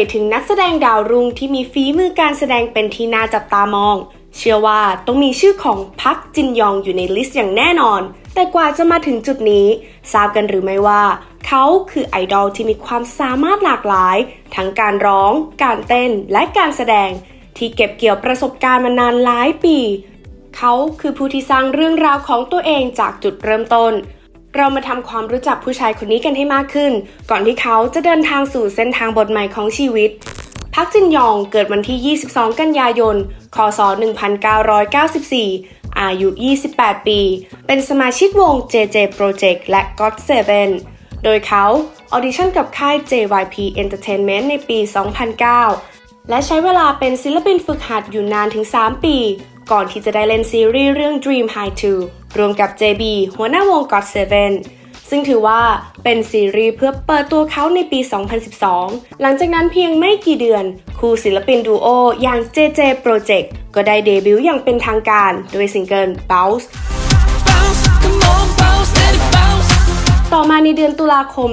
ยถึงนักแสดงดาวรุ่งที่มีฝีมือการแสดงเป็นที่น่าจับตามอง เชื่อว่าต้องมีชื่อของพักจินยองอยู่ในลิสต์อย่างแน่นอน แต่กว่าจะมาถึงจุดนี้ ทราบกันหรือไม่ว่า เขาคือไอดอลที่มีความสามารถหลากหลาย ทั้งการร้อง การเต้น และการแสดง ที่เก็บเกี่ยวประสบการณ์มานานหลายปี เขาคือผู้ที่สร้างเรื่องราวของตัวเองจากจุดเริ่มต้น เรามาทำความรู้จักผู้ชายคนนี้กันให้มากขึ้น ก่อนที่เขาจะเดินทางสู่เส้นทางบทใหม่ของชีวิต พักจินยองเกิดวันที่ 22 กันยายน คศ 1994 อายุ 28 ปี เป็นสมาชิกวง JJ Project และ GOT7 โดยเขาออดิชั่นกับค่าย JYP Entertainment ในปี 2009 และใช้เวลาเป็นศิลปินฝึกหัดอยู่นานถึง 3 ปี ก่อนที่จะได้เล่นซีรีส์เรื่อง Dream High 2 รวมกับ JB หัวหน้าวง GOT7 ซึ่งถือว่าเป็นซีรีส์เพื่อเปิดตัวเขาในปี 2012 หลังจากนั้นเพียงไม่กี่เดือน คู่ศิลปินดูโออย่าง JJ Project ก็ได้เดบิวต์อย่างเป็นทางการด้วยซิงเกิล Bounce bounce, come on, bounce, let it bounce. ต่อมาในเดือนตุลาคม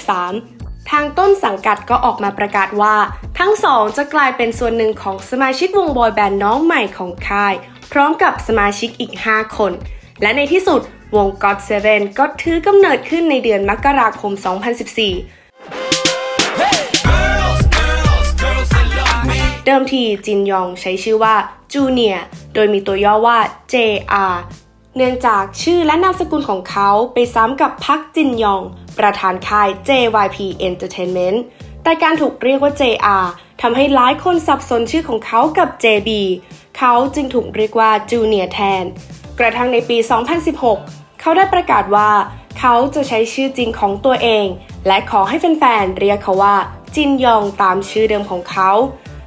2013 ทางต้นสังกัดก็ออกมาประกาศว่า ทั้งสองจะกลายเป็นส่วนหนึ่งของสมาชิกวงบอยแบนด์น้องใหม่ของค่าย พร้อมกับสมาชิกอีก 5 คน และในที่สุดวง GOT7 ก็ถือกำเนิดขึ้นในเดือนมกราคม 2014เดิมทีจินยองใช้ชื่อว่าจูเนียโดยมีตัวย่อว่า JR เนื่องจากชื่อและนามสกุลของเขาไปซ้ำกับพักจินยอง ประธานค่าย JYP Entertainment แต่การถูกเรียกว่า JR ทำให้หลายคนสับสนชื่อของเขากับ JB เขาจึงถูกเรียกว่าจูเนียแทน กระทั่งในปี 2016 เขาได้ประกาศว่า เขาจะใช้ชื่อจริงของตัวเอง และขอให้แฟนๆ เรียกเขาว่าจินยองตามชื่อเดิมของเขา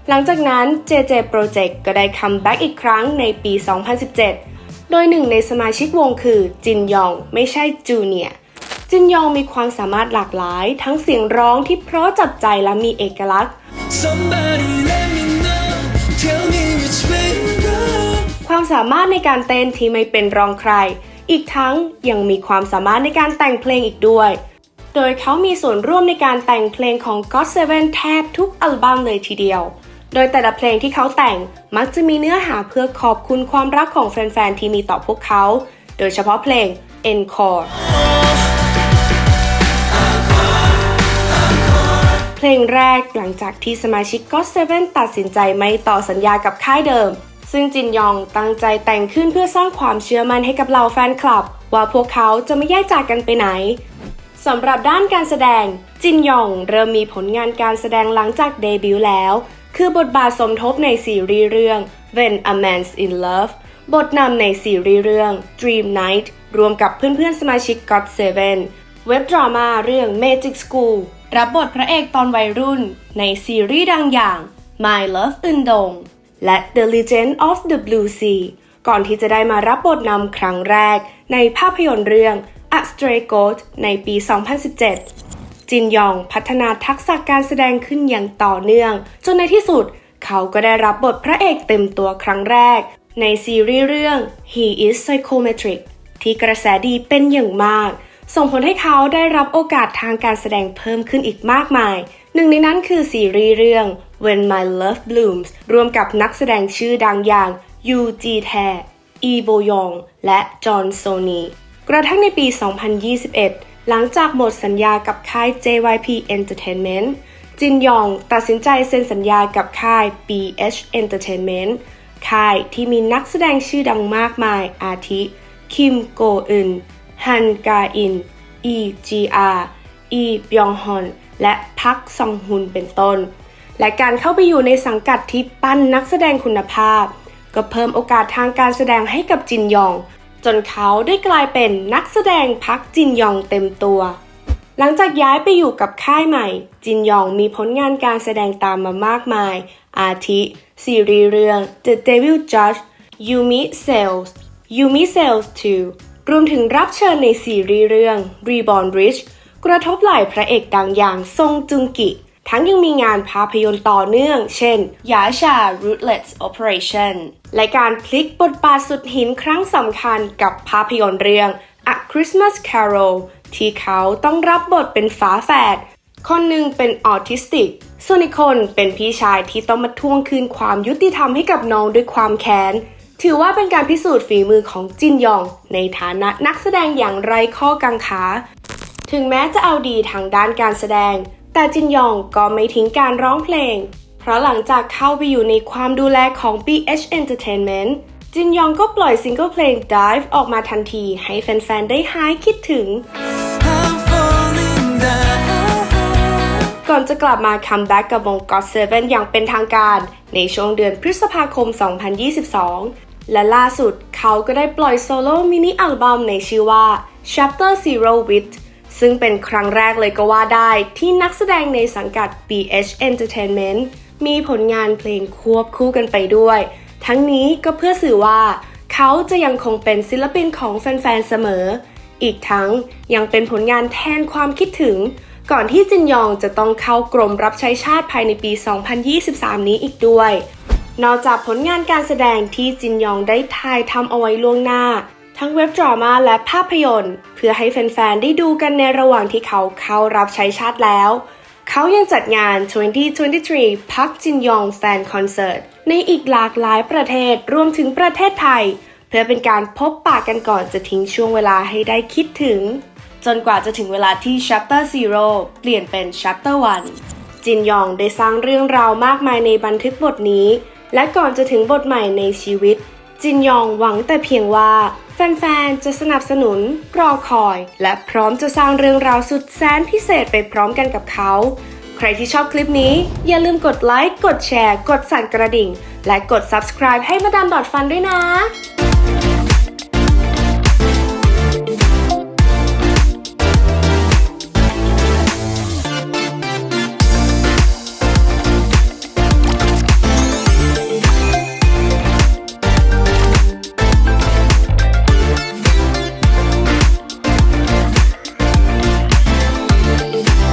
หลังจากนั้น JJ Project ก็ได้คัมแบ็กอีกครั้งในปี 2017 โดยหนึ่งในสมาชิกวงคือจินยองไม่ใช่จูเนียร์ จินยองมีความสามารถหลากหลาย ทั้งเสียงร้องที่เพราะจับใจและมีเอกลักษณ์ Somebody let me know. Tell me which way to go. ความสามารถในการเต้นที่ไม่เป็นรองใคร อีกทั้งยังมีความสามารถในการแต่งเพลงอีกด้วย โดยเขามีส่วนร่วมในการแต่งเพลงของ GOT7 แทบทุกอัลบั้มเลยทีเดียว โดยแต่ละเพลงที่เขาแต่งมักจะมีเนื้อหาเพื่อขอบคุณความรักของแฟนๆที่มีต่อพวกเขา โดยเฉพาะเพลง Encore เพลงแรกหลังจากที่สมาชิก GOT7 ตัดสินใจไม่ต่อสัญญากับค่ายเดิม ซึ่งจินยองตั้งใจแต่งขึ้นเพื่อสร้างความเชื่อมั่นให้กับเหล่าแฟนคลับ ว่าพวกเขาจะไม่แยกจากกันไปไหนสำหรับด้านการแสดง จินยองเริ่มมีผลงานการแสดงหลังจากเดบิวต์แล้ว คือบทบาทสมทบในซีรีส์เรื่อง When a Man's in Love บทนำในซีรีส์เรื่อง Dream Night รวมกับเพื่อนๆสมาชิก GOT7 เว็บดราม่าเรื่อง Magic School รับบทพระเอกตอนวัยรุ่นในซีรีส์ดังอย่าง My Love อึนดง และ The Legend of the Blue Sea ก่อนที่จะได้มารับบทนำครั้งแรกในภาพยนตร์เรื่อง A Stray Goat ในปี 2017 จินยองพัฒนาทักษะการแสดงขึ้นอย่างต่อเนื่อง จนในที่สุด เขาก็ได้รับบทพระเอกเต็มตัวครั้งแรก ในซีรีส์เรื่อง He is Psychometric ที่กระแสดีเป็นอย่างมาก ส่งผลให้เขาได้รับโอกาสทางการแสดงเพิ่มขึ้นอีกมากมาย หนึ่งในนั้นคือซีรีส์เรื่อง When My Love Blooms รวมกับนักแสดงชื่อดังอย่างยูจีแทอีโบยอง และจอห์นโซนีกระทั่งในปี 2021 หลังจากหมดสัญญากับค่าย JYP Entertainment จินยองตัดสินใจเซ็นสัญญากับค่าย BH Entertainment ค่ายที่มีนักแสดงชื่อดังมากมายอาทิ คิมโกอึน ฮันกาอิน อีจีอาร์ อีบยองฮอน และพักซองฮุนเป็นต้น และการเข้าไปอยู่ในสังกัดที่ปั้นนักแสดงคุณภาพ ก็เพิ่มโอกาสทางการแสดงให้กับจินยอง จนเขาได้กลายเป็นนักแสดงพักจินยองเต็มตัว หลังจากย้ายไปอยู่กับค่ายใหม่ จินยองมีผลงานการแสดงตามมามากมาย อาทิซีรีส์เรื่อง The Devil Judge Yumi Sales Yumi Sales 2 รวมถึงรับเชิญในซีรีส์เรื่อง Reborn Rich กระทบหลายพระเอกดังอย่างซงจุงกิ ทั้งยังมีงานภาพยนตร์ต่อเนื่อง เช่น ยาชา Ruthless Operation และการพลิกบทบาทสุดหินครั้งสำคัญกับภาพยนตร์เรื่อง A Christmas Carol ที่เขาต้องรับบทเป็นฝาแฝด คนหนึ่งเป็นออทิสติก ส่วนอีกคนเป็นพี่ชายที่ต้องมาทวงคืนความยุติธรรมให้กับน้องด้วยความแค้น ถือว่าเป็นการพิสูจน์ฝีมือของจินยอง ในฐานะนักแสดงอย่างไร้ข้อกังขา ถึงแม้จะเอาดีทางด้านการแสดง แต่จินยองก็ไม่ทิ้งการร้องเพลง เพราะหลังจากเข้าไปอยู่ในความดูแลของ BH Entertainment จินยองก็ปล่อยซิงเกิลเพลง Dive ออกมาทันทีให้แฟนๆ ได้หายคิดถึง ก่อนจะกลับมาคัมแบ็กกับวง God7 อย่างเป็นทางการ ในช่วงเดือนพฤษภาคม 2022 และล่าสุดเขาก็ได้ปล่อยโซโล่มินิอัลบั้มในชื่อว่า Chapter Zero With ซึ่งเป็นครั้งแรกเลยก็ว่าได้ที่นักแสดงในสังกัด BH Entertainment มีผลงานเพลงควบคู่กันไปด้วย ทั้งนี้ก็เพื่อสื่อว่า เขาจะยังคงเป็นศิลปินของแฟนๆ เสมอ อีกทั้งยังเป็นผลงานแทนความคิดถึง ก่อนที่จินยองจะต้องเข้ากรมรับใช้ชาติภายในปี 2023 นี้อีกด้วย นอกจากผลงานการแสดงที่จินยองได้ถ่ายทำเอาไว้ล่วงหน้า ทั้งเว็บดราม่าและภาพยนตร์ เพื่อให้แฟนๆ ได้ดูกันในระหว่างที่เขาเข้ารับใช้ชาติแล้ว เขายังจัดงาน 2023 พักจินยองแฟนคอนเสิร์ต ในอีกหลากหลายประเทศรวมถึงประเทศไทย เพื่อเป็นการพบปากกันก่อนจะทิ้งช่วงเวลาให้ได้คิดถึง จนกว่าจะถึงเวลาที่ Chapter Zero เปลี่ยนเป็น Chapter 1จินยองได้สร้างเรื่องราวมากมายในบันทึกบทนี้ และก่อนจะถึงบทใหม่ในชีวิต จินยองหวังแต่เพียงว่า แฟนๆ จะสนับสนุน รอคอย และพร้อมจะสร้างเรื่องราวสุดแสนพิเศษไปพร้อมกันกับเขา ใครที่ชอบคลิปนี้ อย่าลืมกดไลค์ กดแชร์ กดสั่นกระดิ่ง และกด subscribe ให้มาดามดอดฟันด้วยนะ